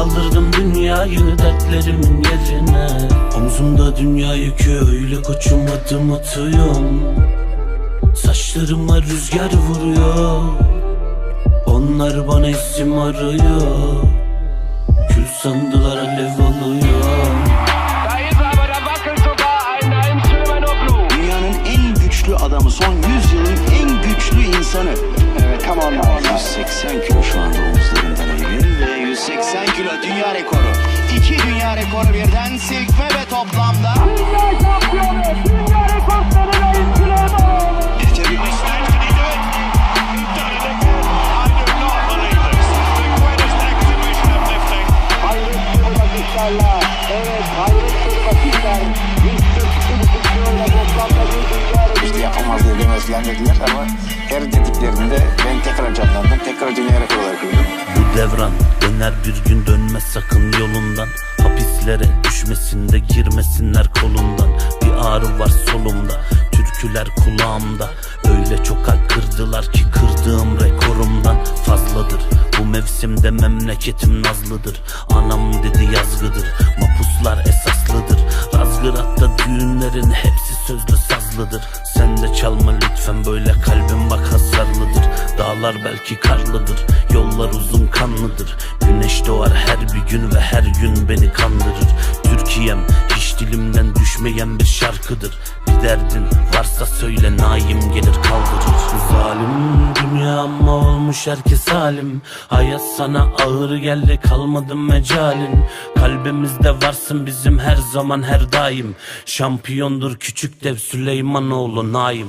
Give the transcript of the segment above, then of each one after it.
Kaldırdım dünyayı dertlerimin yerine Omzumda dünya yükü öyle koçum adım atıyorum Saçlarıma rüzgar vuruyor Onlar bana isim arıyor Kül sandılar alev alıyor. Dünyanın en güçlü adamı, son 100 yılın en güçlü insanı. Evet, now. 180 kilo dünya rekoru birden silkme ve toplamda. Dünya şampiyonu, dünya Hayret bir bakışlarla, evet hayret bir bakışlar. 142 kiloyla toplamda bir dünya rekoru. işte yapamaz edemezler dediler ama her dediklerinde ben tekrar canlandım. Tekrar dünya rekoru olarak. Bu devran döner bir gün dönmez sakın yolundan Hapislere düşmesinde girmesinler kolundan. Bir ağrı var solumda türküler kulağımda. Öyle çok kırdılar ki kırdığım rekorumdan fazladır. Bu mevsimde memleketim nazlıdır. Anam dedi yazgıdır Mapuslar esaslıdır. Razgırat'ta düğünlerin hepsi sözlü sazlıdır Sen böyle kalbim bak hasarlıdır Dağlar belki karlıdır Yollar uzun kanlıdır. Güneş doğar her bir gün ve her gün beni kandırır. Türkiye'm hiç dilimden düşmeyen bir şarkıdır. Bir derdin varsa söyle naim gelir kaldırır. Zalim dünya ama olmuş herkes halim Hayat sana ağır geldi kalmadı mecalin. Kalbimizde varsın bizim her zaman her daim. Şampiyondur küçük dev Süleymanoğlu Naim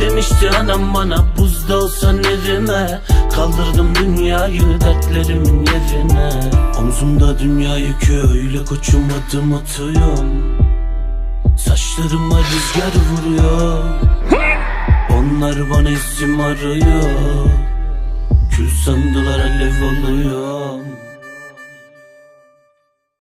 Demişti anam bana buzda olsan erime Kaldırdım dünyayı dertlerimin yerine. Omzumda dünya yükü öyle koçum adım atıyorum. Saçlarıma rüzgar vuruyor. Onlar bana isim arıyor. Kül sandılar alev oluyor